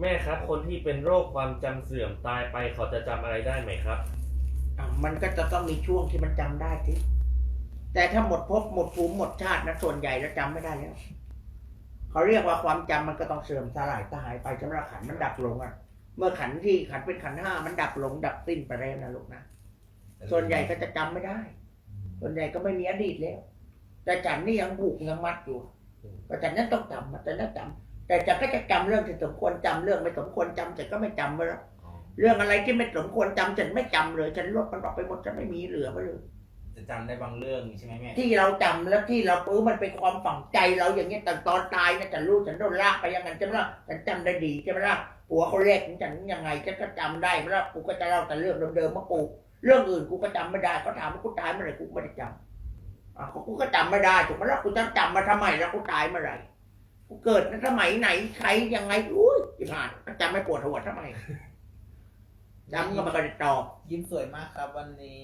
แม่ครับ คนที่เป็นโรคความจำเสื่อมตายไปเขาจะจำอะไรได้ไหมครับ อะมันก็จะต้องมีช่วงที่มันจำได้สิแต่ถ้าหมดภพหมดภูมิหมดชาตินะส่วนใหญ่แล้วจำไม่ได้แล้วเขาเรียกว่าความจำมันก็ต้องเสื่อมสลายตายไปสำหรับขันธ์มันดับลงอะ เมื่อขันธ์ที่ขันธ์เป็นขันธ์ห้ามันดับลง ดับสิ้นไปแล้วนะลูกนะ ส่วนใหญ่ก็จะจำไม่ได้ ส่วนใหญ่ก็ไม่มีอดีตแล้ว แต่จันนี่ยังผูกยังมัดอยู่ ก็จันนั้นต้องจำแต่นั้นจำ แต่จันก็จะจำเรื่องที่สมควรจำเรื่องไม่สมควรจำจันก็ไม่จำไว้แล้วเรื่องอะไรที่ไม่สมควรจำฉันไม่จำเลย ฉันลดมันออกไปหมดฉันไม่มีเหลือไว้เลยจะจำได้บางเรื่องใช่ไหมแม่ที่เราจำแล้วที่เราปื้อมันเป็นความฝังใจเราอย่างเงี้ยแต่ตอนตายเนี่ยฉันรู้ฉันโดนลากไปอยังไงใช่ไหมล่ะฉันจำได้ดีใช่ไหมล่ะผัวเขาเรียกฉันยังไงฉันก็จำได้ไหมล่ะกูก็จะเล่าแต่เรื่องเดิมๆมากูเรื่องอื่นกูก็จำไม่ได้เขาถามว่ากูตายเมื่อไหร่กูไม่ได้จำอะกูก็จำไม่ได้ถูกไหมล่ะกูจะจำมาทำไมแล้วกูตายเมื่อไหร่ กูเกิดในสมัยไหนใครยังไงอุ้ยที่ผ่านจำไม่ปวดหัวทำไมจำก็ไมันก็ได้ตอบ ยิ้มสวยมากครับวันนี้